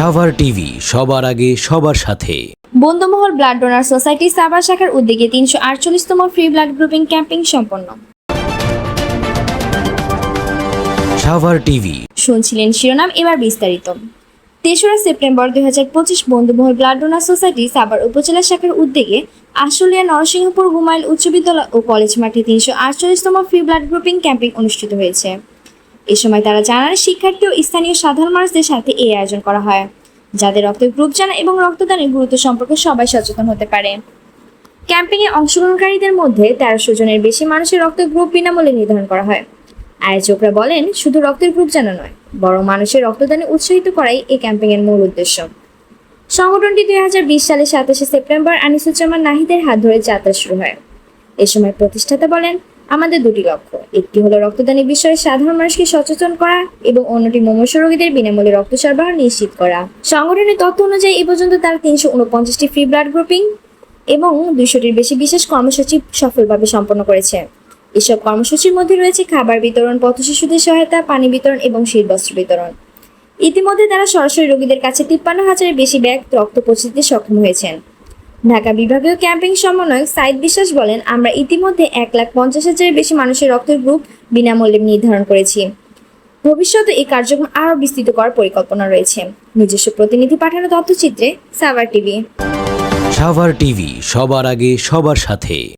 Savar TV সবার আগে সবার সাথে। Bondhumohol blood donor society Savar শাখার উদ্যোগে তিনশো আটচল্লিশতম ফ্রি ব্লাড গ্রুপিং ক্যাম্পিং সম্পন্ন। সাভার টিভি। শুনছিলেন শিরোনাম এবার বিস্তারিত। তেসরা সেপ্টেম্বর দুই হাজার পঁচিশ Bondhumohol blood donor society Savar উপজেলা শাখার উদ্যোগে আশুলিয়া নরসিংহপুর গুমাইল উচ্চ বিদ্যালয় ও কলেজ মাঠে তিনশো আটচল্লিশতম ফ্রি ব্লাড গ্রুপিং ক্যাম্পিং অনুষ্ঠিত হয়েছে। এ সময় তারা জানান শিক্ষার্থী ও স্থানীয় সাধারণ মানুষদের সাথে এই আয়োজন করা হয়, যাদের রক্তের গ্রুপ জানা এবং রক্তদানের গুরুত্ব সম্পর্কে সবাই সচেতন হতে পারে। ক্যাম্পিংয়ে অংশগ্রহণকারীদের মধ্যে তেরোশো জনের বেশি মানুষের রক্তের গ্রুপ বিনামূল্যে নির্ধারণ করা হয়। আয়োজকরা বলেন, শুধু রক্তের গ্রুপ জানা নয় বড় মানুষের রক্তদানে উৎসাহিত করাই এই ক্যাম্পেইনের মূল উদ্দেশ্য। সংগঠনটি দুই হাজার বিশ সালের সাতাশে সেপ্টেম্বর আনিসুজ্জামান নাহিদের হাত ধরে যাত্রা শুরু হয়। এ সময় প্রতিষ্ঠাতা বলেন আমাদের দুটি লক্ষ্য। একটি হলো রক্তদানের বিষয়ে সাধারণ মানুষকে সচেতন করা এবং অন্যটি মুমূর্ষু রোগীদের বিনামূল্যে রক্ত সরবরাহ নিশ্চিত করা। সংগঠনের তথ্য অনুযায়ী এ পর্যন্ত তারা তিনশো উনপঞ্চাশটি ফ্রি ব্লাড গ্রুপিং এবং দুইশোটির বেশি বিশেষ কর্মসূচি সফলভাবে সম্পন্ন করেছে। এসব কর্মসূচির মধ্যে রয়েছে খাবার বিতরণ পথ শিশুদের সহায়তা, পানি বিতরণ এবং শীতবস্ত্র বিতরণ। ইতিমধ্যে তারা সরাসরি রোগীদের কাছে তিপ্পান্ন হাজারের বেশি ব্যাগ রক্ত পৌঁছে দিতে সক্ষম হয়েছেন। ঢাকা বিভাগীয় ক্যাম্পিং সমন্বয়ক সাইদ বিশ্বাস বলেন, আমরা ইতিমধ্যে এক লাখ পঞ্চাশ হাজারের বেশি মানুষের রক্তের গ্রুপ বিনামূল্যে নির্ধারণ করেছি। ভবিষ্যতে এই কার্যক্রম আরও বিস্তৃত করার পরিকল্পনা রয়েছে। নিজস্ব প্রতিনিধি পাঠানো তথ্যচিত্রে সাভার টিভি। সাভার টিভি, সবার আগে, সবার সাথে।